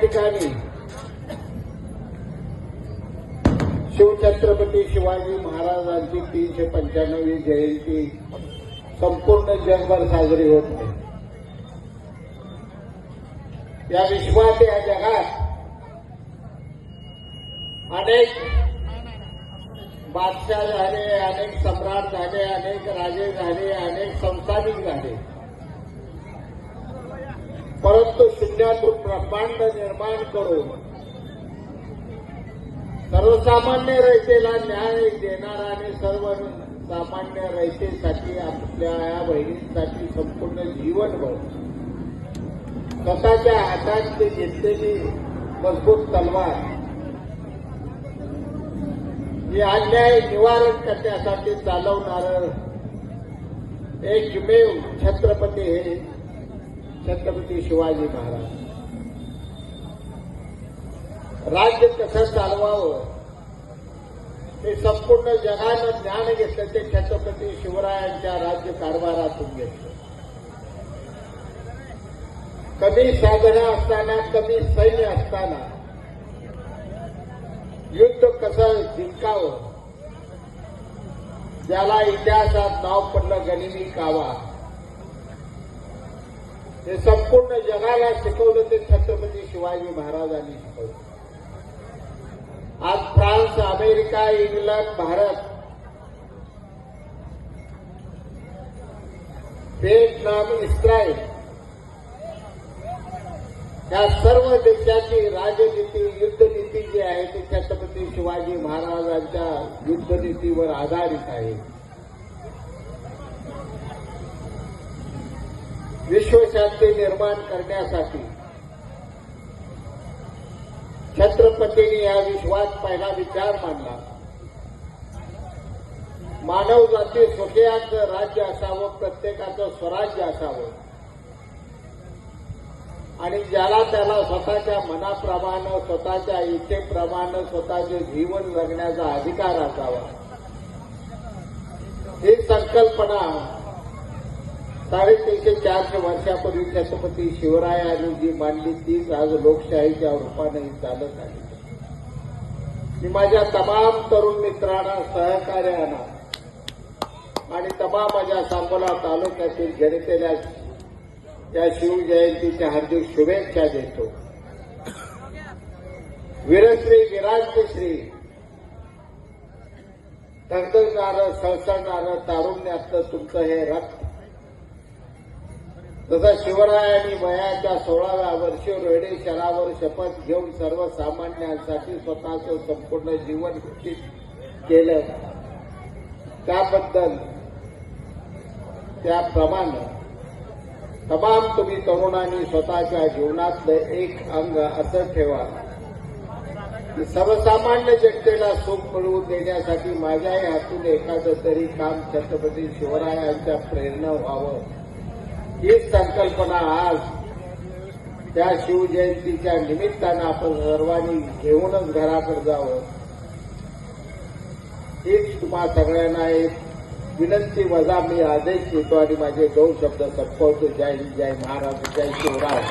ठिकाणी शिवछत्रपती शिवाजी महाराजांची तीनशे पंच्याण्णवी जयंती संपूर्ण जगभर साजरी होत आहे. या विश्वात या जगात अनेक बादशाह झाले अनेक सम्राट झाले अनेक राजे झाले अनेक संस्थानिक झाले. परंतु शून्यातून ब्रह्मांड निर्माण करून सर्वसामान्य रयतेला न्याय देणारा आणि सर्व सामान्य रयतेसाठी आपल्या या बहिणींसाठी संपूर्ण जीवनभर स्वतःच्या हातात ते घेतलेली मजबूत तलवार ही अन्याय निवारण करण्यासाठी चालवणारं एकमेव छत्रपती हे छत्रपती शिवाजी महाराज. राज्य कसं चालवावं. हे संपूर्ण जगानं ज्ञान घेतलं ते छत्रपती शिवरायांच्या राज्य कारभारातून घेतलं. कमी साधनं असताना कमी सैन्य असताना युद्ध कसं जिंकावं ज्याला इतिहासात नाव पडलं गनिमी कावा. हे संपूर्ण जगाला शिकवलं ते छत्रपती शिवाजी महाराजांनी शिकवलं. आज France America England Bharat Vietnam Israel या सर्व देशाची राजनीती युद्धनीती जी आहे ती छत्रपती शिवाजी महाराजांच्या युद्धनीतीवर आधारित आहे. विश्वशांती निर्माण करण्यासाठी. छत्रपतींनी या विश्वात पहिला विचार मांडला. मानव जाती सुखियाचं राज्य असावं प्रत्येकाचं स्वराज्य असावं. आणि ज्याला त्याला स्वतःच्या मनाप्रमाणे स्वतःच्या इच्छेप्रमाणे स्वतःचे जीवन जगण्याचा अधिकार असावा. ही संकल्पना साडेतीनशे चारशे वर्षापूर्वी छत्रपती शिवरायांनी जी मांडली तीच आज लोकशाहीच्या रूपाने चालत आहे मी माझ्या तमाम तरुण मित्रांना सहकार्यांना आणि तमाम माझ्या सांगोला तालुक्यातील जनतेला या शिवजयंतीच्या हार्दिक शुभेच्छा देतो. वीरश्री विराजश्री धगधगणारं सळसळणारं तारुण्यातलं तुमचं हे रक्त तसा शिवरायांनी वयाच्या सोळाव्या वर्षी रोहिणी शहरावर शपथ घेऊन सर्वसामान्यांसाठी स्वतःचं संपूर्ण जीवन घोषित केलं. त्याबद्दल त्याप्रमाणे तमाम तुम्ही तरुणांनी स्वतःच्या जीवनातलं एक अंग असं ठेवा. की सर्वसामान्य जनतेला सुख मिळवून देण्यासाठी माझ्याही हातून एखादं तरी काम छत्रपती शिवरायांच्या प्रेरणा व्हावं. हीच संकल्पना आज त्या शिवजयंतीच्या निमित्तानं आपण सर्वांनी घेऊनच घराकडे जावं. हीच तुम्हा सगळ्यांना एक विनंती वजा मी आदेश देतो आणि माझे दोन शब्द संपवतो. जय हिंद जय महाराज जय शिवराय.